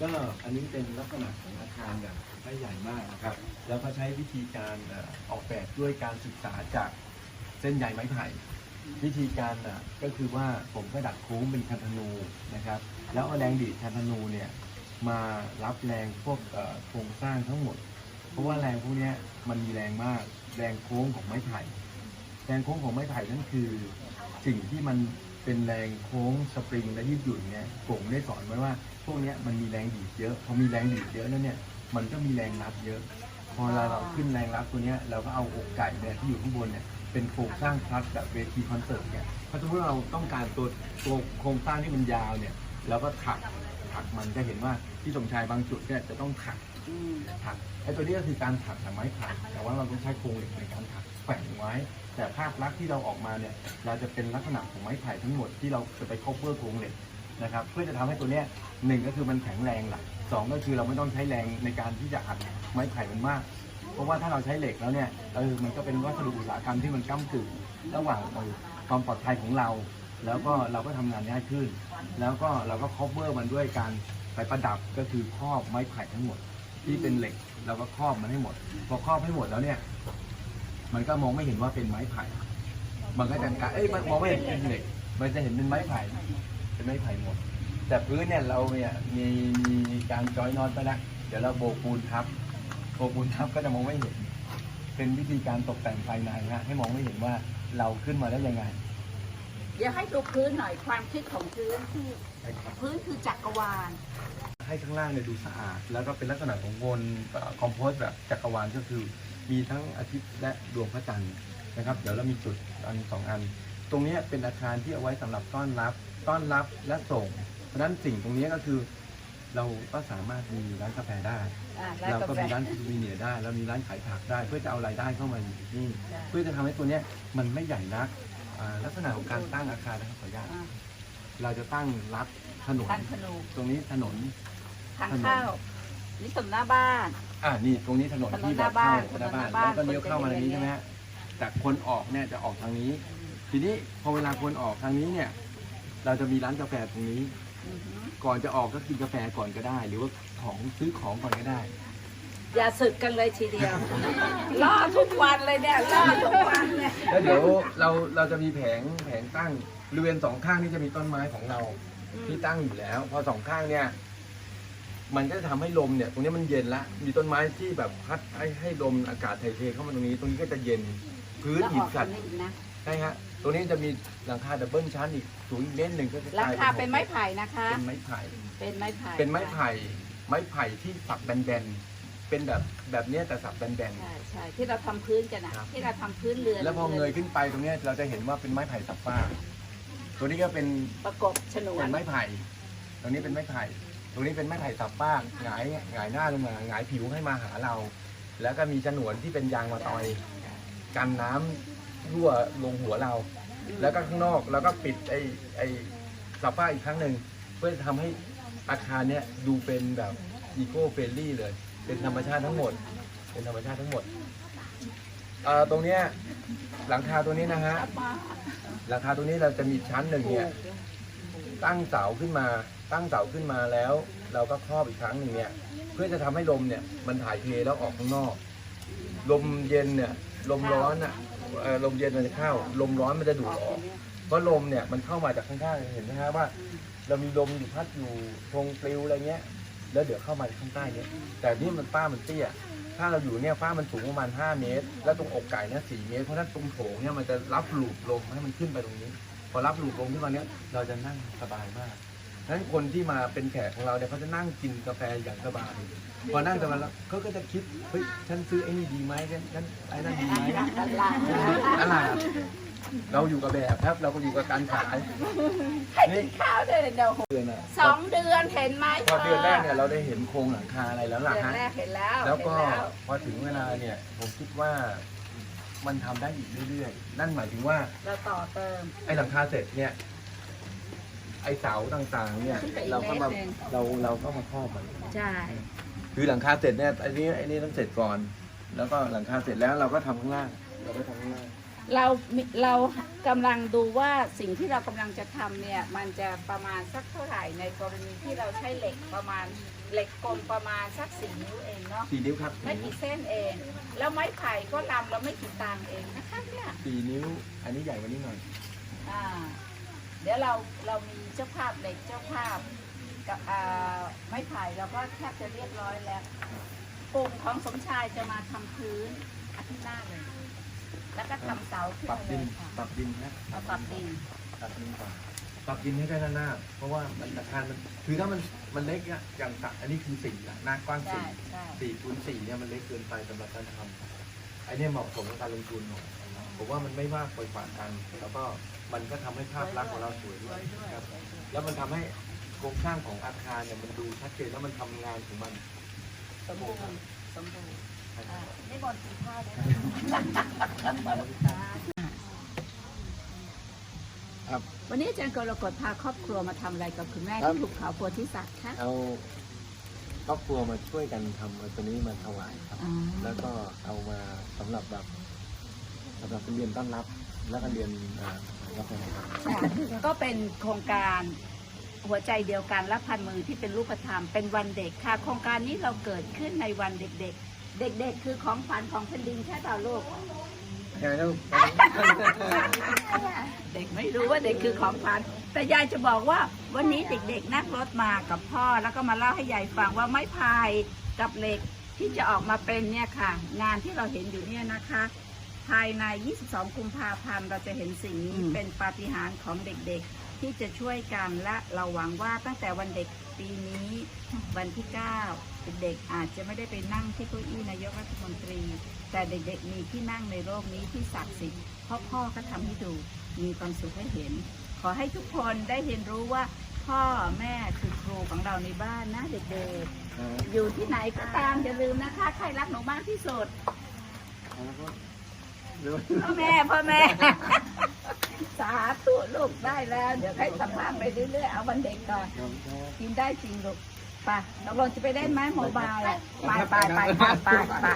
ก็อันนี้เป็นลักษณะของอาคารแบบไม่ใหญ่มากนะครับ แล้วก็ใช้วิธีการออกแบบด้วยการศึกษาจากเส้นใยไม้ไผ่ วิธีการก็คือว่าผมก็ดัดโค้งเป็นคันธนูนะครับ แล้วเอาแรงดีดคันธนูเนี่ยมารับแรงพวกโครงสร้างทั้งหมด เพราะว่าแรงพวกนี้มันมีแรงมาก แรงโค้งของไม้ไผ่ แรงโค้งของไม้ไผ่นั่นคือสิ่งที่มัน เป็นแรงโค้งสปริงและยืดหยุ่นเนี่ยผมได้สอนไว้ว่า พวกนี้มันมีแรงดีดเยอะพอมีแรงดีดเยอะแล้วเนี่ยมันก็มีแรงรับเยอะ พอเราเราขึ้นแรงรับตัวเนี้ยเราก็เอาอกไก่เนี่ยที่อยู่ข้างบนเนี่ยเป็นโครงสร้างคลัสแบบเวทีคอนเสิร์ตเนี่ยถ้าสมมติเราต้องการตัวตัวโครงสร้างที่มันยาวเนี่ยเราก็ถักถักมันจะเห็นว่าที่สมชายบางจุดเนี่ยจะต้องถักถักไอ้ตัวนี้ก็คือการถักจากไม้ไผ่แต่ว่าเราต้องใช้โครงเหล็กในการถัก แฝงไว้ แต่ภาพลักษณ์ที่เราออกมาเนี่ยเราจะเป็นลักษณะของไม้ไผ่ทั้งหมดที่เราจะไปครอบเพื่อโครงเหล็กนะครับเพื่อจะทำให้ตัวเนี้ยหนึ่งก็คือมันแข็งแรงหลักสองก็คือเราไม่ต้องใช้แรงในการที่จะอัดไม้ไผ่มันมาก เพราะว่าถ้าเราใช้เหล็กแล้วเนี่ยเออมันก็เป็นวัสดุอุตสาหกรรมที่มันก้ากึ่งระหว่างความปลอดภัยของเรา แล้วก็เราก็ทำงานง่ายขึ้น แล้วก็เราก็ cover มันด้วยการไปประดับก็คือครอบไม้ไผ่ทั้งหมดที่เป็นเหล็กเราก็ครอบมันให้หมด พอครอบให้หมดแล้วเนี่ย มันก็มองไม่เห็นว่าเป็นไม้ไผ่ มันก็จะกลายเอ้ยมันมองไม่เห็นเป็นเหล็ก มันจะเห็นเป็นไม้ไผ่ เป็นไม้ไผ่หมด แต่พื้นเนี่ยเราเนี่ยมีมีการจอยนอนไปแล้วเดี๋ยวเราโบกปูนทับ โบกปูนทับก็จะมองไม่เห็น เป็นวิธีการตกแต่งภายในฮะให้มองไม่เห็นว่าเราขึ้นมาได้ยังไง เดี๋ยวให้ดูพื้นหน่อยความคิดของพื้นที่พื้นคือจักรวาล ให้ข้างล่างเนี่ยดูสะอาด แล้วก็เป็นลักษณะของวนคอมโพสแบบจักรวาลก็คือ มีทั้งอาทิตย์และดวงพระจันทร์นะครับ เดี๋ยวเรามีจุดอันสองอัน ตรงเนี้ยเป็นอาคารที่เอาไว้สำหรับต้อนรับ ต้อนรับและส่ง เพราะฉะนั้นสิ่งตรงนี้ก็คือเราก็สามารถมีร้านกาแฟได้อ่าแล้วเรากาก็แฟมีร้านซูเวเนียร์ได้เรามีร้านขายผักได้ เพื่อจะเอารายได้เข้ามาอยู่ที่นี่ได้เพื่อจะทำให้ตัวเนี้ยมันไม่ใหญ่นักอ่าลักษณะของการตั้งอาคารนะครับขออนุญาตอ่าเราจะตั้งรับถนนทางธนูตรงนี้ถนนทางเข้า นี่สมหน้าบ้าน อ่านี่ตรงนี้ถนนถนนที่หแบน้าบบ้าเข้านหน้าบ้านถนนหน้าบ้านแล้วก็เลี้ยวเข้ามาคนทางจะนี้เห็นใช่ไหมฮะแต่คนออกเนี่ยจะออกทางนี้ ทีนี้พอเวลาคนออกทางนี้เนี่ย เราจะมีร้านกาแฟตรงนี้ อือหือก่อนจะออกก็กินกาแฟก่อนก็ได้ หรือว่าของซื้อของก่อนก็ได้ อย่าสึกกันเลยทีเดียว ล่อทุกวันเลยเนี่ยล่อทุกวันเนี่ยแล้วเดี๋ยวเราเราจะมีแผงแผงตั้งบริเวณสองข้างนี่จะมีต้นไม้ของเราที่ตั้งอยู่แล้ว พอสองข้างเนี่ย มันก็จะทำให้ลมเนี่ยตรงนี้มันเย็นละ มีต้นไม้ที่แบบพัดให้ให้ลมอากาศถ่ายเทเข้ามาตรงนี้ ตรงนี้ก็จะเย็นพื้นแล้วอิอฐอกสัทาตงว์นี้อีกนะใช่ฮะตรงนี้จะมีหลังคาดับเบิลชั้นอีกสูงอีกเมตรหนึ่งก็จะหลังคาหกเป็นไม้ไผ่นะคะ เป็นไม้ไผ่ เป็นไม้ไผ่เป็นไม้ไผ่ ไม้ไผ่ที่สับแบนๆ เป็นแบบแบบเนี้ยแต่สับแบน ใช่ใช่ที่เราทำพื้นกันนะครับ ที่เราทำพื้นเรือนๆ แล้วพอเงยขึ้นไปตรงเนี้ยเราจะเห็นว่าเป็นไม้ไผ่สับฟ้า ตัวนี้ก็เป็นประกบฉนวเป็นนไม้ไผ่ตรงนี้เป็นไม้ไผ่ ตรงนี้เป็นไม้ไผ่สับฟ้าหงายหงายหน้าลงมาหงายผิวให้มาหาเรา แล้วก็มีฉนวนที่เป็นยางมาตอย กันน้ำรั่วลงหัวเรา แล้วก็ข้างนอกแล้วก็ปิดไอ้ไอ้สับฟ้าอีกครั้งหนึ่งเพื่อทำให้อาคารเนี้ยดูเป็นแบบอีโคเฟรนลี่เลย เป็นธรรมชาติทั้งหมด เป็นธรรมชาติทั้งหมดเอ่อตรงเนี้ยหลังคาตัวนี้นะฮะ หลังคาตรงนี้เราจะมีชั้นหนึ่งเนี่ย ตั้งเสาขึ้นมา ตั้งเสาขึ้นมาแล้ว เราก็ครอบอีกครั้งหนึ่งเนี่ยเพื่อจะทำให้ลมเนี่ยมันถ่ายเทแล้วออกข้างนอก ลมเย็นเนี่ยลมร้อนอะลมเย็นมันจะเข้า ลมร้อนมันจะดูดออกเพราะลมเนี่ยมันเข้ามาจากข้างๆเห็นไหมฮะว่า เรามีลมอยู่พัดอยู่ทงปลิวอะไรเงี้ย แล้วเดี๋ยวเข้ามาข้างใต้เนี่ยแต่นี่มันฝ้ามันเตี้ยถ้าเราอยู่เนี่ยฝ้ามันสูงประมาณ 5 เมตร แล้วตรงอกไก่เนี่ย4เมตร เพราะฉะนั้นตรงโถงเนี่ยมันจะรับหลูบลมให้มันขึ้นไปตรงนี้ พอรับหลูบลมขึ้นมาเนี่ยเราจะนั่งสบายมาก ฉะนั้นคนที่มาเป็นแขกของเราเนี่ยเขาจะนั่งกินกาแฟอย่างสบายพอนั่งกันมาแล้วเขาก็จะคิดเฮ้ยฉันซื้อไอ้นี่ดีไหมฉันฉันไอ้นั่นดีไหมตลาดตลาดเราอยู่กับแบบครับ เราก็อยู่กับการขายให้กินข้าวด้วยเดี๋ยวเดือนอะสองเดือนเห็นไหมพอเดือนแรกเนี่ยเราได้เห็นโครงหลังคาอะไรแล้วล่ะเดือนฮะแรกเห็นแล้ว แล้วก็เห็นแล้วพอถึงเวลาเนี่ยผมคิดว่ามันทำได้อีกเรื่อยๆ นั่นหมายถึงว่าเราต่อเติมไอ้หลังคาเสร็จเนี่ย ไอ้เสาต่างๆ เนี่ยขึ้นไปอีกเราก็มาเมตรหนึ่งเราเราก็มาครอบมัน ใช่ คือหลังคาเสร็จเนี่ยไอ้นี้ไอ้นี้ต้องเสร็จก่อน แล้วก็หลังคาเสร็จแล้วเราก็ทำข้างล่างเราก็ทำข้างล่างเรามีเรากำลังดูว่าสิ่งที่เรากำลังจะทำเนี่ย มันจะประมาณสักเท่าไหร่ในกรณีที่เราใช้เหล็กประมาณเหล็กกลมประมาณสักสี่นิ้วเองเนาะสี่นิ้วครับไม่กี่เส้นเอง แล้วไม้ไผ่ก็ลำแล้วไม่กี่ตังค์เองนะคะเนี่ยสี่นิ้ว อันนี้ใหญ่กว่านี้หน่อย อ่า เดี๋ยวเราเรามีเจ้าภาพเหล็กเจ้าภาพกับอ่าไม้ไผ่เราก็แทบจะเรียบร้อยแล้วกลุ่มของสมชายจะมาทำพื้นอาทิตย์หน้าเลย แล้วก็ทำเสาขึ้นปรับมาเลดินยค่ะปรับดินนะเอาปรับดินปรับดินก่อนปรับดินให้ได้หน้าๆเพราะว่ามันอาคารมันคือถ้ามันมันเล็กอะอย่างตักอันนี้คือสี่อะหน้ากว้างใช่สี่ใช่สี่คูณสี่เนี่ยมันเล็กเกินไปสำหรับการทำไอ้เนี่ยเหมาะสมกับการลงทุนหน่อยผมว่ามันไม่มากไปกว่ากัน แล้วก็ มันก็ทำให้ภาพลักษณ์ของเราสวยด้วยครับ แล้วมันทำให้โครงสร้างของอาคารเนี่ยมันดูชัดเจนแล้วมันทำงานของมันสมบูรณ์สมบูรณ์อ่านี่บอลกินข้าได้ไหมครับวันนี้อาจารย์กรกฎพาครอบครัวมาทำอะไรกับคุณแม่ที่ถูกเขาโพธิสัตว์คะเอาครอบครัวมาช่วยกันทำเอาตัวนี้มาถวายครับ แล้วก็เอามาสำหรับแบบสำหรับเรียนต้อนรับ แล้วก็เรียน ก็เป็นโครงการหัวใจเดียวกันและพันมือที่เป็นรูปธรรมเป็นวันเด็กค่ะ โครงการนี้เราเกิดขึ้นในวันเด็ก ๆ เด็ก ๆ คือของขวัญของแผ่นดินใช่เปล่าลูกใช่ไหมลูกเด็กไม่รู้ว่าเด็กคือของขวัญแต่ยายจะบอกว่าวันนี้เด็ก ๆ นั่งรถมากับพ่อแล้วก็มาเล่าให้ยายฟังว่าไม้พายกับเหล็กที่จะออกมาเป็นเนี่ยค่ะ งานที่เราเห็นอยู่เนี่ยนะคะ ภายใน 22 กุมภาพันธ์เราจะเห็นสิ่งนี้อืมเป็นปาฏิหาริย์ของเด็กๆ ที่จะช่วยกันและเราหวังว่าตั้งแต่วันเด็กปีนี้วันที่ 9 เด็กๆอาจจะไม่ได้ไปนั่งที่เก้าอี้นายกรัฐมนตรี แต่เด็กๆมีที่นั่งในโลกนี้ที่ศักดิ์สิทธิ์เพราะพ่อก็ทำให้ดูมีความสุขให้เห็น ขอให้ทุกคนได้เรียนรู้ว่าพ่อแม่คือครูของเราในบ้านนะเด็กๆ อยู่ที่ไหนก็ตามอย่าลืมนะคะ ใครรักหนูมากที่สุดแล้วก็เดี๋ยว พ่อแม่พ่อแม่ สาธุลูกได้แล้ว เดี๋ยวให้สัมภาษณ์ไปเรื่อยๆเอาวันเด็กก่อน กินได้จริงลูกไปตกลงจะไปได้ไหมโมบายอะไปไปไปไปไปไป